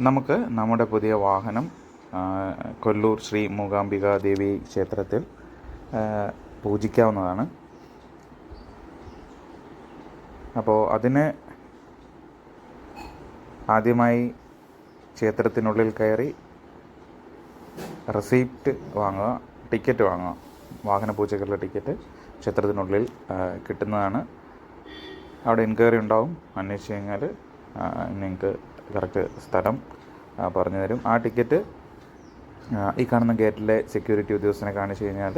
നമുക്ക് നമ്മുടെ പുതിയ വാഹനം കൊല്ലൂർ ശ്രീ മൂകാംബിക ദേവി ക്ഷേത്രത്തിൽ പൂജിക്കാവുന്നതാണ്. അപ്പോൾ അതിന് ആദ്യമായി ക്ഷേത്രത്തിനുള്ളിൽ കയറി റെസീപ്റ്റ് വാങ്ങുക ടിക്കറ്റ് വാങ്ങുക. വാഹന പൂജകളുടെ ടിക്കറ്റ് ക്ഷേത്രത്തിനുള്ളിൽ കിട്ടുന്നതാണ്. അവിടെ എൻക്വയറി ഉണ്ടാവും. അന്വേഷിച്ച് കഴിഞ്ഞാൽ നിങ്ങൾക്ക് കറക്റ്റ് സ്ഥലം പറഞ്ഞു തരും. ആ ടിക്കറ്റ് ഈ കാണുന്ന ഗേറ്റിലെ സെക്യൂരിറ്റി ഉദ്യോഗസ്ഥനെ കാണിച്ചു കഴിഞ്ഞാൽ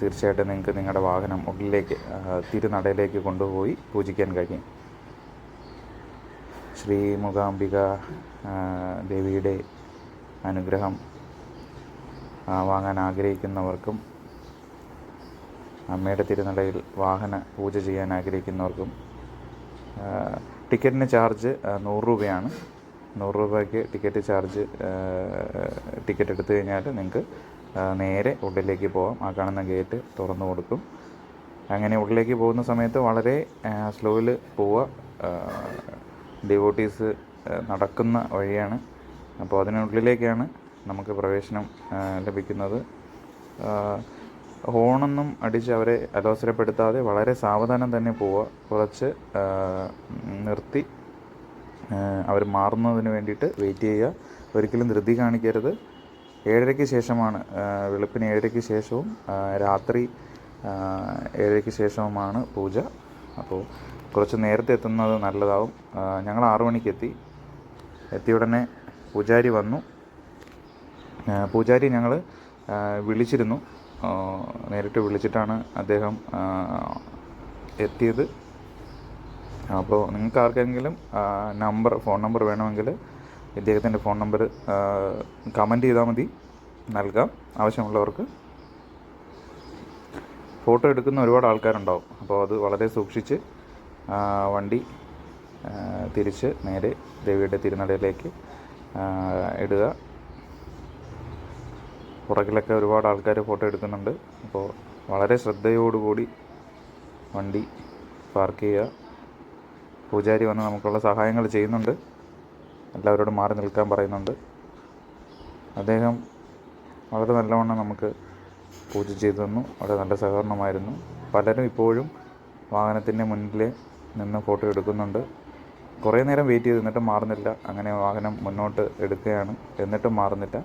തീർച്ചയായിട്ടും നിങ്ങൾക്ക് നിങ്ങളുടെ വാഹനം ഉള്ളിലേക്ക് തിരുനടയിലേക്ക് കൊണ്ടുപോയി പൂജിക്കാൻ കഴിയും. ശ്രീ മുഖാംബിക ദേവിയുടെ അനുഗ്രഹം വാങ്ങാൻ ആഗ്രഹിക്കുന്നവർക്കും അമ്മയുടെ തിരുനടയിൽ വാഹന പൂജ ചെയ്യാൻ ആഗ്രഹിക്കുന്നവർക്കും ടിക്കറ്റിന് ചാർജ് നൂറ് രൂപയാണ്. നൂറ് രൂപയ്ക്ക് ടിക്കറ്റ് ചാർജ് ടിക്കറ്റ് എടുത്തു കഴിഞ്ഞാൽ നിങ്ങൾക്ക് നേരെ ഉള്ളിലേക്ക് പോകാം ആ കാണുന്ന ഗേറ്റ് തുറന്നു കൊടുക്കും. അങ്ങനെ ഉള്ളിലേക്ക് പോകുന്ന സമയത്ത് വളരെ സ്ലോയിൽ പോവുക. ഡിവോട്ടീസ് നടക്കുന്ന വഴിയാണ്. അപ്പോൾ അതിനുള്ളിലേക്കാണ് നമുക്ക് പ്രവേശനം ലഭിക്കുന്നത്. ഹോണൊന്നും അടിച്ച് അവരെ അലോസരപ്പെടുത്താതെ വളരെ സാവധാനം തന്നെ പോവുക. കുറച്ച് നിർത്തി അവർ മാറുന്നതിന് വേണ്ടിയിട്ട് വെയിറ്റ് ചെയ്യുക. ഒരിക്കലും ധൃതി കാണിക്കരുത്. ഏഴരയ്ക്ക് ശേഷമാണ് വെളുപ്പിന് ഏഴരയ്ക്ക് ശേഷവും രാത്രി ഏഴരയ്ക്ക് ശേഷവുമാണ് പൂജ. അപ്പോൾ കുറച്ച് നേരത്തെ എത്തുന്നത് നല്ലതാവും. ഞങ്ങൾ ആറു മണിക്ക് എത്തി. എത്തിയ ഉടനെ പൂജാരി വന്നു. പൂജാരി ഞങ്ങൾ വിളിച്ചിരുന്നു. നേരിട്ട് വിളിച്ചിട്ടാണ് അദ്ദേഹം എത്തിയത്. അപ്പോൾ നിങ്ങൾക്ക് ആർക്കെങ്കിലും നമ്പർ ഫോൺ നമ്പർ വേണമെങ്കിൽ ഇദ്ദേഹത്തിന്റെ ഫോൺ നമ്പർ കമന്റ് ചെയ്താൽ മതി. നൽകാം. ആവശ്യമുള്ളവർക്ക്. ഫോട്ടോ എടുക്കുന്ന ഒരുപാട് ആൾക്കാരുണ്ടാവും. അപ്പോൾ അത് വളരെ സൂക്ഷിച്ച് വണ്ടി തിരിച്ച് നേരെ ദേവിയുടെ തിരുനടയിലേക്ക് ഇടുക. പുറകിലൊക്കെ ഒരുപാട് ആൾക്കാർ ഫോട്ടോ എടുക്കുന്നുണ്ട്. അപ്പോൾ വളരെ ശ്രദ്ധയോടുകൂടി വണ്ടി പാർക്ക് ചെയ്യുക. പൂജാരി വന്ന് നമുക്കുള്ള സഹായങ്ങൾ ചെയ്യുന്നുണ്ട്. എല്ലാവരോടും മാറി നിൽക്കാൻ പറയുന്നുണ്ട്. അദ്ദേഹം വളരെ നല്ലവണ്ണം നമുക്ക് പൂജ ചെയ്തു തന്നു. വളരെ നല്ല സഹകരണമായിരുന്നു. പലരും ഇപ്പോഴും വാഹനത്തിന്റെ മുന്നിൽ നിന്ന് ഫോട്ടോ എടുക്കുന്നുണ്ട്. കുറേ നേരം വെയിറ്റ് ചെയ്ത് എന്നിട്ടും മാറുന്നില്ല. അങ്ങനെ വാഹനം മുന്നോട്ട് എടുക്കുകയാണ്. എന്നിട്ടും മാറുന്നില്ല.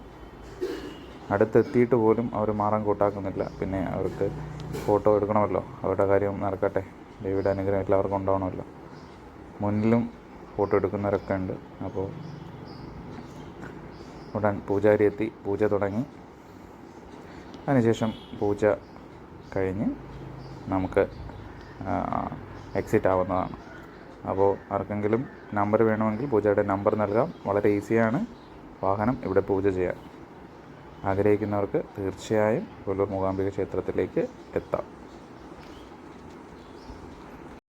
അടുത്തെത്തിയിട്ട് പോലും അവർ മാറാൻ കൂട്ടാക്കുന്നില്ല. പിന്നെ അവർക്ക് ഫോട്ടോ എടുക്കണമല്ലോ. അവരുടെ കാര്യം നടക്കട്ടെ. ഡേവിഡ് അനുഗ്രഹം എല്ലാവർക്കും ഉണ്ടാവണമല്ലോ. മുന്നിലും ഫോട്ടോ എടുക്കുന്നവരൊക്കെ ഉണ്ട്. അപ്പോൾ ഉടൻ പൂജാരി എത്തി. പൂജ തുടങ്ങി. അതിനുശേഷം പൂജ കഴിഞ്ഞ് നമുക്ക് എക്സിറ്റ് ആവുന്നതാണ്. അപ്പോൾ ആർക്കെങ്കിലും നമ്പർ വേണമെങ്കിൽ പൂജയുടെ നമ്പർ നൽകാം. വളരെ ഈസിയാണ് വാഹനം ഇവിടെ പൂജ ചെയ്യാൻ. ആഗ്രഹിക്കുന്നവർക്ക് തീർച്ചയായും കൊല്ലൂർ മൂകാംബിക ക്ഷേത്രത്തിലേക്ക് എത്താം.